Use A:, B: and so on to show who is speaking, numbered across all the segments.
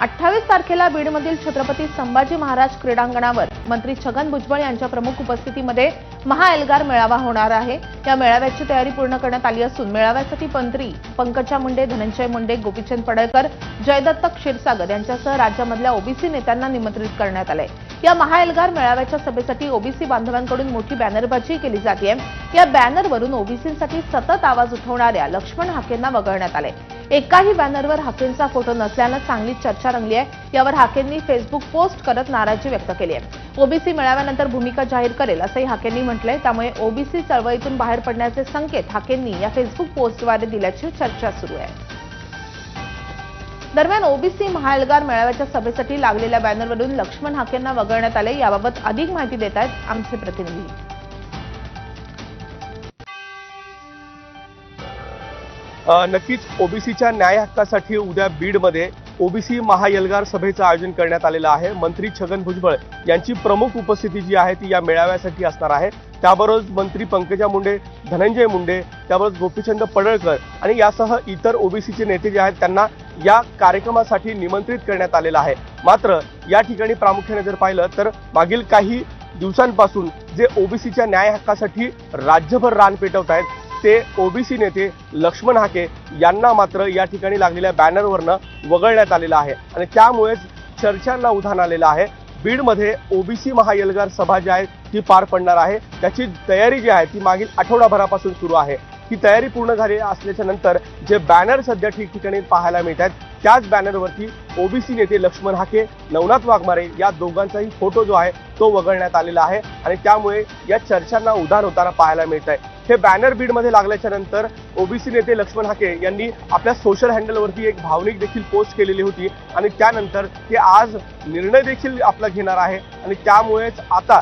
A: अठ्ठावीस तारखेला बीडमधील छत्रपती संभाजी महाराज क्रीडांगणावर मंत्री छगन भुजबळ यांच्या प्रमुख उपस्थितीमध्ये महाएल्गार मेळावा होणार आहे. या मेळाव्याची तयारी पूर्ण करण्यात आली असून मेळाव्यासाठी मंत्री पंकजा मुंडे धनंजय मुंडे गोपीचंद पडळकर जयदत्त क्षीरसागर यांच्यासह राज्यामधल्या ओबीसी नेत्यांना निमंत्रित करण्यात आलंय. या महाएल्गार मेळाव्याच्या सभेसाठी ओबीसी बांधवांकडून मोठी बॅनरबाजी केली जाते या बॅनरवरून ओबीसींसाठी सतत आवाज उठवणाऱ्या लक्ष्मण हाकेंना वगळण्यात आले. एकाही बॅनरवर हाकेंचा फोटो नसल्यानं चांगली चर्चा रंगली आहे. यावर हाकेंनी फेसबुक पोस्ट करत नाराजी व्यक्त केली आहे. ओबीसी मेळाव्यानंतर भूमिका जाहीर करेल असंही हाकेंनी म्हटलंय. त्यामुळे ओबीसी चळवळीतून बाहेर पडण्याचे संकेत हाकेंनी या फेसबुक पोस्टद्वारे दिल्याची चर्चा सुरू आहे. दरम्यान ओबीसी महाएल्गार मेळाव्याच्या सभेसाठी लागलेल्या बॅनरवरून लक्ष्मण हाकेंना वगळण्यात आले. याबाबत अधिक माहिती देत आहेत आमचे प्रतिनिधी.
B: नक्कीच ओबीसीच्या न्याय हक्कासाठी उद्या बीडमध्ये ओबीसी महायलगार सभेचं आयोजन करण्यात आलेलं आहे. मंत्री छगन भुजबळ यांची प्रमुख उपस्थिती जी आहे ती या मेळाव्यासाठी असणार आहे. त्याबरोबर मंत्री पंकजा मुंडे धनंजय मुंडे त्याबरोबर गोपीचंद पडळकर आणि यासह इतर ओबीसीचे नेते जे आहेत त्यांना या कार्यक्रमासाठी निमंत्रित करण्यात आलेलं आहे. मात्र या ठिकाणी प्रामुख्याने जर पाहिलं तर मागील काही दिवसांपासून जे ओबीसीच्या न्याय हक्कासाठी राज्यभर रान पेटवत आहेत ते ओबीसी नेते लक्ष्मण हाके यांना मात्र या ठिकाणी लागलेल्या बॅनरवरनं वगळण्यात आलेलं आहे. आणि त्यामुळेच चर्चांना उधाण आलेलं आहे. बीडमध्ये ओबीसी महायलगार सभा जी आहे ती पार पडणार आहे. त्याची तयारी जी आहे ती मागील आठवडाभरापासून सुरू आहे. ही तयारी पूर्ण झाली असल्याच्या नंतर जे बॅनर सध्या ठिकठिकाणी पाहायला मिळत आहेत त्याच बॅनरवरती ओबीसी नेते लक्ष्मण हाके नवनाथ वाघमारे या दोघांचाही फोटो जो आहे तो वगळण्यात आलेला आहे. आणि त्यामुळे या चर्चांना उधाण होताना पाहायला मिळत आहे. हे बॅनर बीडमध्ये लागल्याच्या नंतर ओबीसी नेते लक्ष्मण हाके यांनी आपल्या सोशल हँडलवरती एक भावनिक देखील पोस्ट केलेली होती. आणि त्यानंतर ते आज निर्णय देखील आपला घेणार आहे. आणि त्यामुळेच आता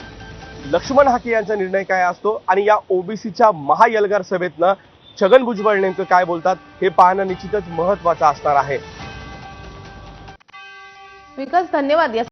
B: लक्ष्मण हाके यांचा निर्णय काय असतो? आणि या ओबीसीच्या महायलगार सभेतनं छगन भुजबळ नेमकं काय बोलतात? हे पाहणं निश्चितच महत्वाचं असणार आहे.
A: विकास धन्यवाद. या